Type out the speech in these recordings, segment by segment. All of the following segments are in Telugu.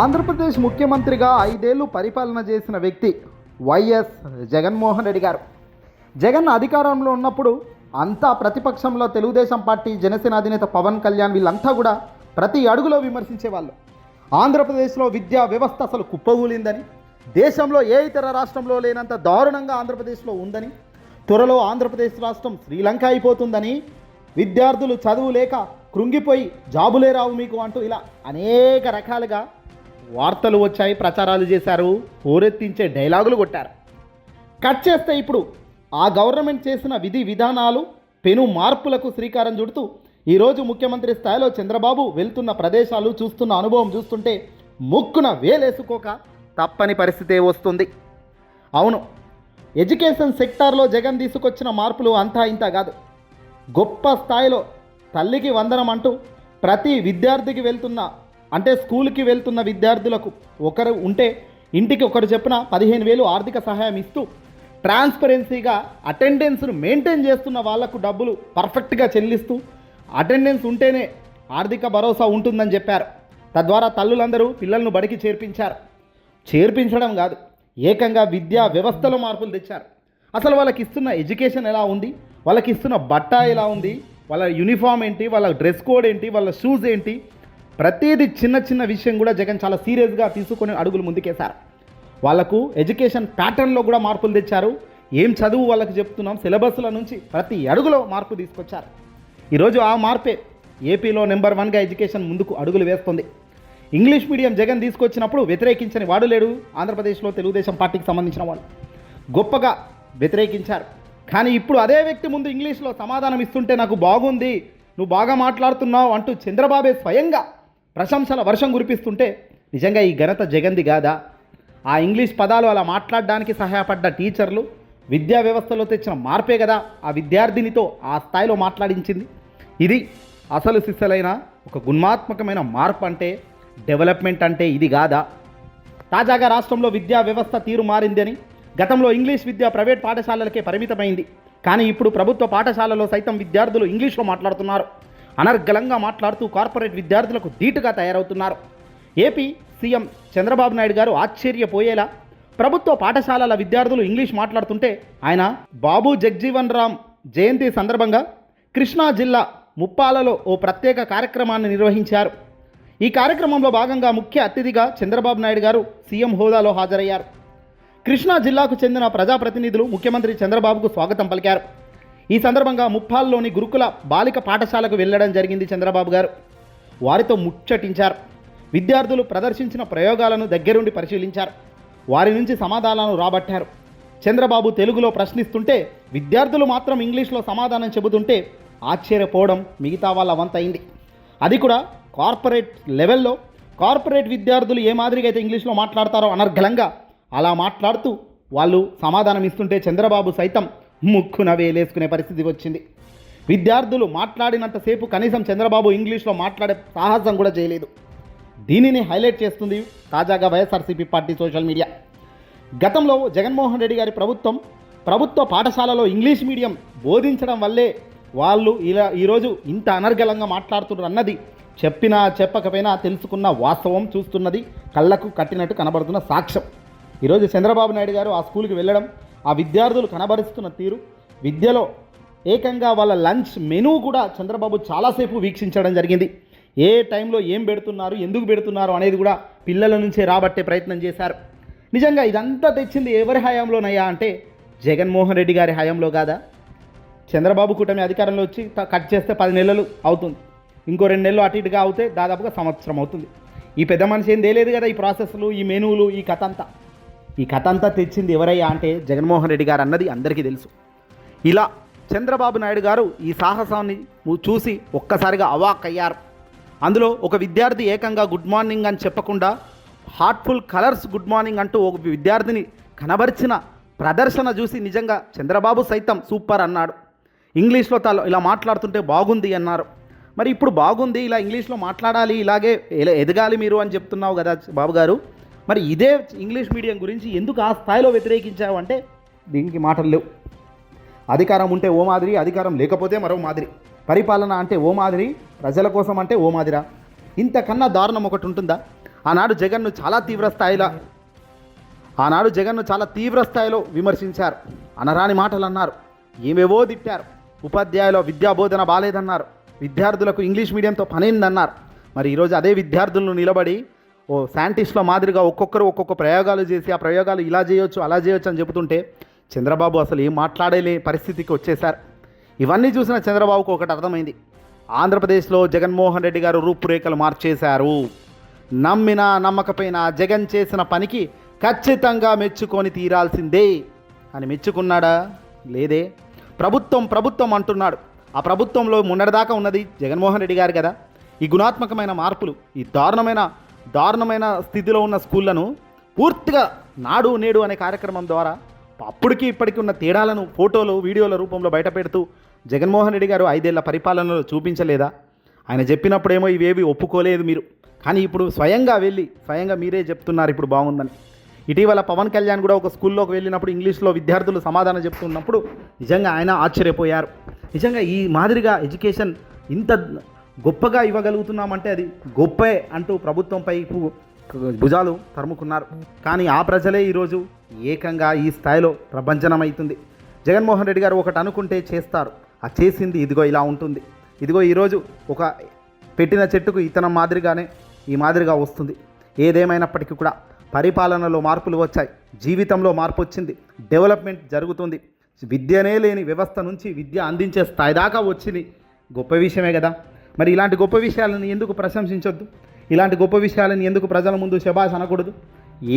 ఆంధ్రప్రదేశ్ ముఖ్యమంత్రిగా ఐదేళ్ళు పరిపాలన చేసిన వ్యక్తి వైఎస్ జగన్మోహన్ రెడ్డి గారు. జగన్ అధికారంలో ఉన్నప్పుడు అంతా ప్రతిపక్షంలో తెలుగుదేశం పార్టీ జనసేన అధినేత పవన్ కళ్యాణ్ వీళ్ళంతా కూడా ప్రతి అడుగులో విమర్శించేవాళ్ళు. ఆంధ్రప్రదేశ్లో విద్యా వ్యవస్థ అసలు కుప్పగూలిందని దేశంలో ఏ ఇతర రాష్ట్రంలో లేనంత దారుణంగా ఆంధ్రప్రదేశ్లో ఉందని త్వరలో ఆంధ్రప్రదేశ్ రాష్ట్రం శ్రీలంక అయిపోతుందని విద్యార్థులు చదువు లేక కృంగిపోయి జాబులే రావు మీకు అంటూ ఇలా అనేక రకాలుగా వార్తలు వచ్చాయి ప్రచారాలు చేశారు హోరెత్తించే డైలాగులు కొట్టారు. కట్ చేస్తే ఇప్పుడు ఆ గవర్నమెంట్ చేసిన విధి విధానాలు పెను మార్పులకు శ్రీకారం చుడుతూ ఈరోజు ముఖ్యమంత్రి స్థాయిలో చంద్రబాబు వెళ్తున్న ప్రదేశాలు చూస్తున్న అనుభవం చూస్తుంటే ముక్కున వేలేసుకోక తప్పని పరిస్థితే వస్తుంది. అవును ఎడ్యుకేషన్ సెక్టార్లో జగన్ తీసుకొచ్చిన మార్పులు అంతా ఇంత కాదు. గొప్ప స్థాయిలో తల్లికి వందనం అంటూ ప్రతి విద్యార్థికి వెళ్తున్న అంటే స్కూల్కి వెళ్తున్న విద్యార్థులకు ఒకరు ఉంటే ఇంటికి ఒకరు చెప్పిన పదిహేను వేలు ఆర్థిక సహాయం ఇస్తూ ట్రాన్స్పరెన్సీగా అటెండెన్స్ను మెయింటైన్ చేస్తున్న వాళ్ళకు డబ్బులు పర్ఫెక్ట్గా చెల్లిస్తూ అటెండెన్స్ ఉంటేనే ఆర్థిక భరోసా ఉంటుందని చెప్పారు. తద్వారా తల్లులందరూ పిల్లలను బడికి చేర్పించారు. చేర్పించడం కాదు ఏకంగా విద్యా వ్యవస్థలో మార్పులు తెచ్చారు. అసలు వాళ్ళకి ఇస్తున్న ఎడ్యుకేషన్ ఎలా ఉంది? వాళ్ళకి ఇస్తున్న బట్ట ఎలా ఉంది? వాళ్ళ యూనిఫామ్ ఏంటి వాళ్ళ డ్రెస్ కోడ్ ఏంటి వాళ్ళ షూస్ ఏంటి ప్రతిదీ చిన్న చిన్న విషయం కూడా జగన్ చాలా సీరియస్గా తీసుకొని అడుగులు ముందుకేశారు. వాళ్ళకు ఎడ్యుకేషన్ ప్యాటర్న్లో కూడా మార్పులు తెచ్చారు. ఏం చదువు వాళ్ళకి చెప్తున్నాం సిలబస్ల నుంచి ప్రతి అడుగులో మార్పు తీసుకొచ్చారు. ఈరోజు ఆ మార్పే ఏపీలో నెంబర్ వన్గా ఎడ్యుకేషన్ ముందుకు అడుగులు వేస్తుంది. ఇంగ్లీష్ మీడియం జగన్ తీసుకొచ్చినప్పుడు వ్యతిరేకించని వాడు లేడు ఆంధ్రప్రదేశ్లో తెలుగుదేశం పార్టీకి సంబంధించిన వాళ్ళు గొప్పగా వ్యతిరేకించారు. కానీ ఇప్పుడు అదే వ్యక్తి ముందు ఇంగ్లీష్లో సమాధానం ఇస్తుంటే నాకు బాగుంది నువ్వు బాగా మాట్లాడుతున్నావు అంటూ చంద్రబాబే స్వయంగా ప్రశంసల వర్షం కురిపిస్తుంటే నిజంగా ఈ ఘనత జగంది కాదా? ఆ ఇంగ్లీష్ పదాలు అలా మాట్లాడడానికి సహాయపడ్డ టీచర్లు విద్యా వ్యవస్థలో తెచ్చిన మార్పే కదా ఆ విద్యార్థినితో ఆ స్థాయిలో మాట్లాడించింది. ఇది అసలు సిస్సలైన ఒక గుణాత్మకమైన మార్పు అంటే డెవలప్మెంట్ అంటే ఇది కాదా? తాజాగా రాష్ట్రంలో విద్యా వ్యవస్థ తీరు మారిందని గతంలో ఇంగ్లీష్ విద్య ప్రైవేట్ పాఠశాలలకే పరిమితమైంది. కానీ ఇప్పుడు ప్రభుత్వ పాఠశాలలో సైతం విద్యార్థులు ఇంగ్లీష్లో మాట్లాడుతున్నారు. అనర్గళంగా మాట్లాడుతూ కార్పొరేట్ విద్యార్థులకు ధీటుగా తయారవుతున్నారు. ఏపీ సీఎం చంద్రబాబు నాయుడు గారు ఆశ్చర్యపోయేలా ప్రభుత్వ పాఠశాలల విద్యార్థులు ఇంగ్లీష్ మాట్లాడుతుంటే ఆయన బాబు జగ్జీవన్ రామ్ జయంతి సందర్భంగా కృష్ణా జిల్లా ముప్పాలలో ఓ ప్రత్యేక కార్యక్రమాన్ని నిర్వహించారు. ఈ కార్యక్రమంలో భాగంగా ముఖ్య అతిథిగా చంద్రబాబు నాయుడు గారు సీఎం హోదాలో హాజరయ్యారు. కృష్ణా జిల్లాకు చెందిన ప్రజాప్రతినిధులు ముఖ్యమంత్రి చంద్రబాబుకు స్వాగతం పలికారు. ఈ సందర్భంగా ముప్పాల్లోని గురుకుల బాలిక పాఠశాలకు వెళ్ళడం జరిగింది చంద్రబాబు గారు. వారితో ముచ్చటించారు. విద్యార్థులు ప్రదర్శించిన ప్రయోగాలను దగ్గరుండి పరిశీలించారు. వారి నుంచి సమాధానాలు రాబట్టారు. చంద్రబాబు తెలుగులో ప్రశ్నిస్తుంటే విద్యార్థులు మాత్రం ఇంగ్లీష్లో సమాధానం చెబుతుంటే ఆశ్చర్యపోవడం మిగతా వాళ్ళ వంతైంది అది కూడా కార్పొరేట్ లెవెల్లో. కార్పొరేట్ విద్యార్థులు ఏ మాదిరిగా అయితే ఇంగ్లీష్లో మాట్లాడతారో అనర్గళంగా అలా మాట్లాడుతూ వాళ్ళు సమాధానం ఇస్తుంటే చంద్రబాబు సైతం ముక్కున వేలేసుకునే పరిస్థితి వచ్చింది. విద్యార్థులు మాట్లాడినంతసేపు కనీసం చంద్రబాబు ఇంగ్లీష్లో మాట్లాడే సాహసం కూడా చేయలేదు. దీనిని హైలైట్ చేస్తుంది తాజాగా వైఎస్ఆర్సీపీ పార్టీ సోషల్ మీడియా. గతంలో జగన్మోహన్ రెడ్డి గారి ప్రభుత్వం ప్రభుత్వ పాఠశాలలో ఇంగ్లీష్ మీడియం బోధించడం వల్లే వాళ్ళు ఇలా ఈరోజు ఇంత అనర్గళంగా మాట్లాడుతున్నారు అన్నది చెప్పినా చెప్పకపోయినా తెలుసుకున్న వాస్తవం చూస్తున్నది కళ్ళకు కట్టినట్టు కనబడుతున్న సాక్ష్యం. ఈరోజు చంద్రబాబు నాయుడు గారు ఆ స్కూల్కి వెళ్ళడం ఆ విద్యార్థులు కనబరుస్తున్న తీరు విద్యలో ఏకంగా వాళ్ళ లంచ్ మెనూ కూడా చంద్రబాబు చాలాసేపు వీక్షించడం జరిగింది. ఏ టైంలో ఏం పెడుతున్నారు ఎందుకు పెడుతున్నారు అనేది కూడా పిల్లల నుంచే రాబట్టే ప్రయత్నం చేశారు. నిజంగా ఇదంతా తెచ్చింది ఎవరి హయాంలోనయ్యా అంటే జగన్మోహన్ రెడ్డి గారి హయాంలో కాదా? చంద్రబాబు కూటమి అధికారంలో వచ్చి కట్ చేస్తే పది నెలలు అవుతుంది. ఇంకో రెండు నెలలు అటు ఇటుగా అవుతే దాదాపుగా సంవత్సరం అవుతుంది. ఈ పెద్ద మనిషి ఏం తెలియదు కదా ఈ ప్రాసెస్లు ఈ మెనూలు ఈ కథ అంతా. ఈ కథ అంతా తెచ్చింది ఎవరయ్యా అంటే జగన్మోహన్ రెడ్డి గారు అన్నది అందరికీ తెలుసు. ఇలా చంద్రబాబు నాయుడు గారు ఈ సాహసాన్ని చూసి ఒక్కసారిగా అవాక్ అయ్యారు. అందులో ఒక విద్యార్థి ఏకంగా గుడ్ మార్నింగ్ అని చెప్పకుండా హార్ట్ఫుల్ కలర్స్ గుడ్ మార్నింగ్ అంటూ ఒక విద్యార్థిని కనబరిచిన ప్రదర్శన చూసి నిజంగా చంద్రబాబు సైతం సూపర్ అన్నాడు. ఇంగ్లీష్లో తల ఇలా మాట్లాడుతుంటే బాగుంది అన్నారు. మరి ఇప్పుడు బాగుంది ఇలా ఇంగ్లీష్లో మాట్లాడాలి ఇలాగే ఎదగాలి మీరు అని చెప్తున్నావు కదా బాబు గారు. మరి ఇదే ఇంగ్లీష్ మీడియం గురించి ఎందుకు ఆ స్థాయిలో వ్యతిరేకించావు అంటే దీనికి మాటలు లేవు. అధికారం ఉంటే ఓ మాదిరి అధికారం లేకపోతే మరో మాదిరి. పరిపాలన అంటే ఓ మాదిరి ప్రజల కోసం అంటే ఓ మాదిరా. ఇంతకన్నా దారుణం ఒకటి ఉంటుందా? ఆనాడు జగన్ను చాలా తీవ్ర స్థాయిలో ఆనాడు జగన్ను చాలా తీవ్ర స్థాయిలో విమర్శించారు. అనరాని మాటలు అన్నారు ఏవేవో తిట్టారు. ఉపాధ్యాయుల విద్యాబోధన బాలేదన్నారు. విద్యార్థులకు ఇంగ్లీష్ మీడియంతో పనైందన్నారు మరి ఈరోజు అదే విద్యార్థులను నిలబడి ఓ సైంటిస్ట్ల మాదిరిగా ఒక్కొక్కరు ఒక్కొక్క ప్రయోగాలు చేసి ఆ ప్రయోగాలు ఇలా చేయొచ్చు అలా చేయొచ్చు అని చెబుతుంటే చంద్రబాబు అసలు ఏం మాట్లాడలే పరిస్థితికి వచ్చేశారు. ఇవన్నీ చూసిన చంద్రబాబుకు ఒకటి అర్థమైంది. ఆంధ్రప్రదేశ్లో జగన్మోహన్ రెడ్డి గారు రూపురేఖలు మార్చేశారు. నమ్మినా నమ్మకపోయినా జగన్ చేసిన పనికి ఖచ్చితంగా మెచ్చుకొని తీరాల్సిందే. అని మెచ్చుకున్నాడా? లేదే. ప్రభుత్వం ప్రభుత్వం అంటున్నాడు. ఆ ప్రభుత్వంలో మొన్నటిదాకా ఉన్నది జగన్మోహన్ రెడ్డి గారు కదా. ఈ గుణాత్మకమైన మార్పులు ఈ దారుణమైన దారుణమైన స్థితిలో ఉన్న స్కూళ్ళను పూర్తిగా నాడు నేడు అనే కార్యక్రమం ద్వారా అప్పటికి ఇప్పటికి ఉన్న తేడాలను ఫోటోలు వీడియోల రూపంలో బయటపెడుతూ జగన్మోహన్ రెడ్డి గారు ఐదేళ్ళ పరిపాలనలో చూపించలేదా? ఆయన చెప్పినప్పుడేమో ఇవేవి ఒప్పుకోలేదు మీరు. కానీ ఇప్పుడు స్వయంగా వెళ్ళి స్వయంగా మీరే చెప్తున్నారు ఇప్పుడు బాగుందని. ఇటీవల పవన్ కళ్యాణ్ కూడా ఒక స్కూల్లోకి వెళ్ళినప్పుడు ఇంగ్లీష్లో విద్యార్థులు సమాధానం చెప్తున్నప్పుడు నిజంగా ఆయన ఆశ్చర్యపోయారు. నిజంగా ఈ మాదిరిగా ఎడ్యుకేషన్ ఇంత గొప్పగా ఇవ్వగలుగుతున్నామంటే అది గొప్పే అంటూ ప్రభుత్వంపై భుజాలు తరుముకున్నారు. కానీ ఆ ప్రజలే ఈరోజు ఏకంగా ఈ స్థాయిలో ప్రపంచనమవుతుంది జగన్మోహన్ రెడ్డి గారు ఒకటి అనుకుంటే చేస్తారు. ఆ చేసింది ఇదిగో ఇలా ఉంటుంది. ఇదిగో ఈరోజు ఒక పెట్టిన చెట్టుకు ఇతనం మాదిరిగానే ఈ మాదిరిగా వస్తుంది. ఏదేమైనప్పటికీ కూడా పరిపాలనలో మార్పులు వచ్చాయి. జీవితంలో మార్పు వచ్చింది. డెవలప్మెంట్ జరుగుతుంది. విద్యనే లేని వ్యవస్థ నుంచి విద్య అందించే స్థాయి దాకా వచ్చింది. గొప్ప విషయమే కదా. మరి ఇలాంటి గొప్ప విషయాలను ఎందుకు ప్రశంసించొద్దు? ఇలాంటి గొప్ప విషయాలను ఎందుకు ప్రజల ముందు శబాష్ అనకూడదు?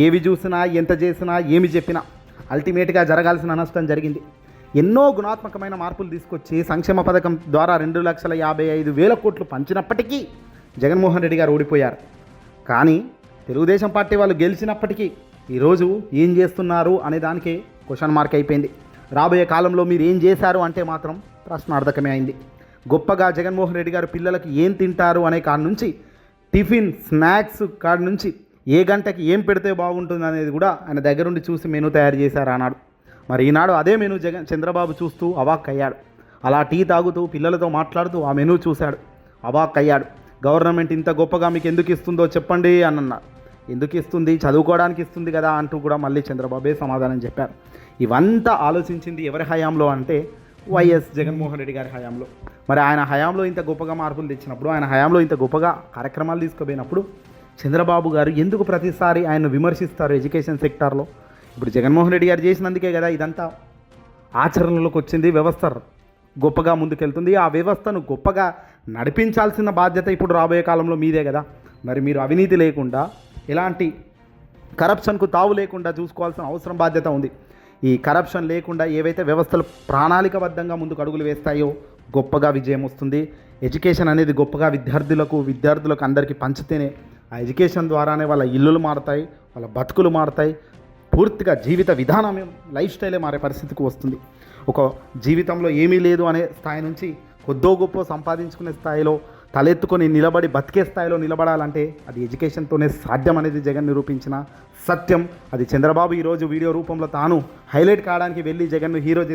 ఏవి చూసినా ఎంత చేసినా ఏమి చెప్పినా అల్టిమేట్గా జరగాల్సిన నష్టం జరిగింది. ఎన్నో గుణాత్మకమైన మార్పులు తీసుకొచ్చి సంక్షేమ పథకం ద్వారా రెండు లక్షల యాభై ఐదు వేల కోట్లు పంచినప్పటికీ జగన్మోహన్ రెడ్డి గారు ఓడిపోయారు. కానీ తెలుగుదేశం పార్టీ వాళ్ళు గెలిచినప్పటికీ ఈరోజు ఏం చేస్తున్నారు అనే దానికి క్వశ్చన్ మార్క్ అయిపోయింది. రాబోయే కాలంలో మీరు ఏం చేశారు అంటే మాత్రం ప్రశ్నార్థకమే అయింది. గొప్పగా జగన్మోహన్ రెడ్డి గారు పిల్లలకు ఏం తింటారు అనే కాడ నుంచి టిఫిన్ స్నాక్స్ కాడ నుంచి ఏ గంటకి ఏం పెడితే బాగుంటుంది అనేది కూడా ఆయన దగ్గరుండి చూసి మెనూ తయారు చేశారు ఆనాడు. మరి ఈనాడు అదే మెనూ జగన్ చంద్రబాబు చూస్తూ అవాక్ అయ్యాడు. అలా టీ తాగుతూ పిల్లలతో మాట్లాడుతూ ఆ మెనూ చూశాడు. అవాక్ అయ్యాడు. గవర్నమెంట్ ఇంత గొప్పగా మీకు ఎందుకు ఇస్తుందో చెప్పండి అని అన్నారు ఎందుకు ఇస్తుంది? చదువుకోవడానికి ఇస్తుంది కదా అంటూ కూడా మళ్ళీ చంద్రబాబే సమాధానం చెప్పారు. ఇవంతా ఆలోచించింది ఎవరి హయాంలో అంటే వైఎస్ జగన్మోహన్ రెడ్డి గారి హయాంలో. మరి ఆయన హయాంలో ఇంత గొప్పగా మార్పులు తెచ్చినప్పుడు ఆయన హయాంలో ఇంత గొప్పగా కార్యక్రమాలు తీసుకుపోయినప్పుడు చంద్రబాబు గారు ఎందుకు ప్రతిసారి ఆయన విమర్శిస్తారు ఎడ్యుకేషన్ సెక్టార్లో? ఇప్పుడు జగన్మోహన్ రెడ్డి గారు చేసినందుకే కదా ఇదంతా ఆచరణలోకి వచ్చింది వ్యవస్థ గొప్పగా ముందుకెళ్తుంది. ఆ వ్యవస్థను గొప్పగా నడిపించాల్సిన బాధ్యత ఇప్పుడు రాబోయే కాలంలో మీదే కదా. మరి మీరు అవినీతి లేకుండా ఎలాంటి కరప్షన్కు తావు లేకుండా చూసుకోవాల్సిన అవసరం బాధ్యత ఉంది. ఈ కరప్షన్ లేకుండా ఏవైతే వ్యవస్థలు ప్రణాళికబద్ధంగా ముందుకు అడుగులు వేస్తాయో గొప్పగా విజయం వస్తుంది. ఎడ్యుకేషన్ అనేది గొప్పగా విద్యార్థులకు విద్యార్థులకు అందరికీ పంచితేనే ఆ ఎడ్యుకేషన్ ద్వారానే వాళ్ళ ఇల్లులు మారుతాయి వాళ్ళ బతుకులు మారుతాయి. పూర్తిగా జీవిత విధానమే లైఫ్ స్టైలే మారే పరిస్థితికి వస్తుంది. ఒక జీవితంలో ఏమీ లేదు అనే స్థాయి నుంచి కొద్దో గొప్ప సంపాదించుకునే స్థాయిలో తలెత్తుకొని నిలబడి బతికే స్థాయిలో నిలబడాలంటే అది ఎడ్యుకేషన్తోనే సాధ్యం అనేది జగన్ నిరూపించిన సత్యం. అది చంద్రబాబు ఈరోజు వీడియో రూపంలో తాను హైలైట్ కావడానికి వెళ్ళి జగన్ను హీరో చేసి